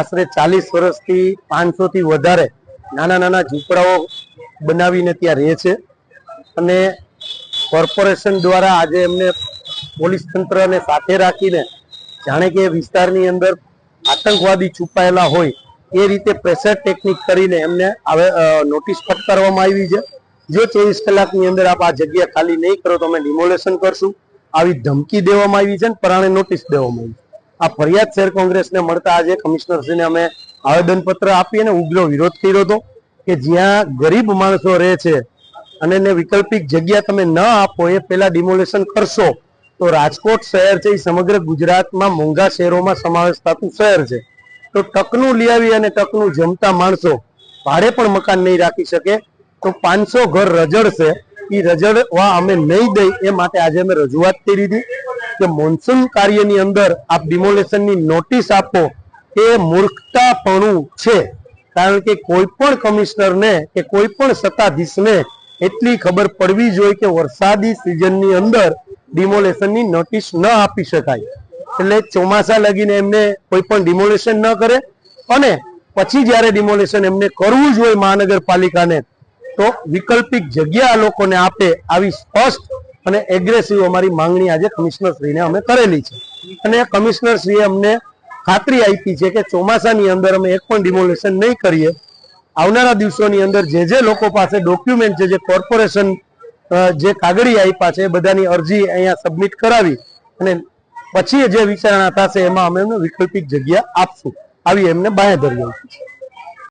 આશરે ચાલીસ વર્ષથી પાંચસો થી વધારે નાના નાના ઝૂંપડાઓ બનાવીને ત્યાં રહે છે. અને કોર્પોરેશન દ્વારા આજે એમને પોલીસ તંત્રને સાથે રાખીને જાણે કે વિસ્તારની અંદર આતંકવાદી છુપાયેલા હોય એ રીતે પ્રેશર ટેકનિક કરીને એમને હવે નોટિસ ફટકારવામાં આવી છે. જો ચોવીસ કલાકની અંદર આપ આ જગ્યા ખાલી નહીં કરો તો અમે ડિમોલેશન કરશું. આવી ધમકી દેવામાં આવી છે ને પરાણે નોટિસ દેવામાં આવી છે. આ ફરિયાદ શહેર કોંગ્રેસને મળતા આજે કમિશનરશ્રીને અમે આવેદનપત્ર આપી અને ઉગ્ર વિરોધ કર્યો હતો કે જ્યાં ગરીબ માણસો રહે છે અને એને વૈકલ્પિક જગ્યા તમે ન આપો, એ પહેલા ડિમોલેશન કરશો, તો રાજકોટ શહેર છે, એ સમગ્ર ગુજરાતમાં મોંઘા શહેરોમાં સમાવેશ થતું શહેર છે. તો ટકનું લઈ આવી અને ટકનું જમતા માણસો ભાડે પણ મકાન નહીં રાખી શકે. તો પાંચસો ઘર રજડશે એ રજડવા અમે નહીં દઈ, એ માટે આજે અમે રજૂઆત કરી હતી કે મોન્સૂન કાર્યની અંદર આપ ડિમોલેશનની નોટિસ આપો એ મૂર્ખતાપણું છે. કારણ કે કોઈ પણ કમિશનરને કે કોઈ પણ સત્તાધીશને એટલી ખબર પડવી જોઈએ કે વરસાદી સિઝનની અંદર ડિમોલેશનની નોટિસ ન આપી શકાય. એટલે ચોમાસા લગીને એમને કોઈ પણ ડિમોલેશન ન કરે. અને પછી જ્યારે ડિમોલેશન એમને કરવું જોઈએ મહાનગરપાલિકાને, તો વિકલ્પિક જગ્યા લોકોને આપે આવી સ્પષ્ટ અને એગ્રેસિવ અમારી માંગણી આજે કમિશનરશ્રીને અમે કરેલી છે. અને કમિશનરશ્રીએ અમને ખાતરી આપી છે કે ચોમાસાની અંદર અમે એક પણ ડિમોલેશન નહીં કરીએ. આવનારા દિવસોની અંદર જે જે લોકો પાસે ડોક્યુમેન્ટ છે, જે કોર્પોરેશન જે કાગળી આપ્યા છે બધાની અરજી અહીંયા સબમિટ કરાવી અને પછી જે વિચારણા થશે એમાં અમે એમને વૈકલ્પિક જગ્યા આપશું. આવી એમને બાંહેધરી આપી છે.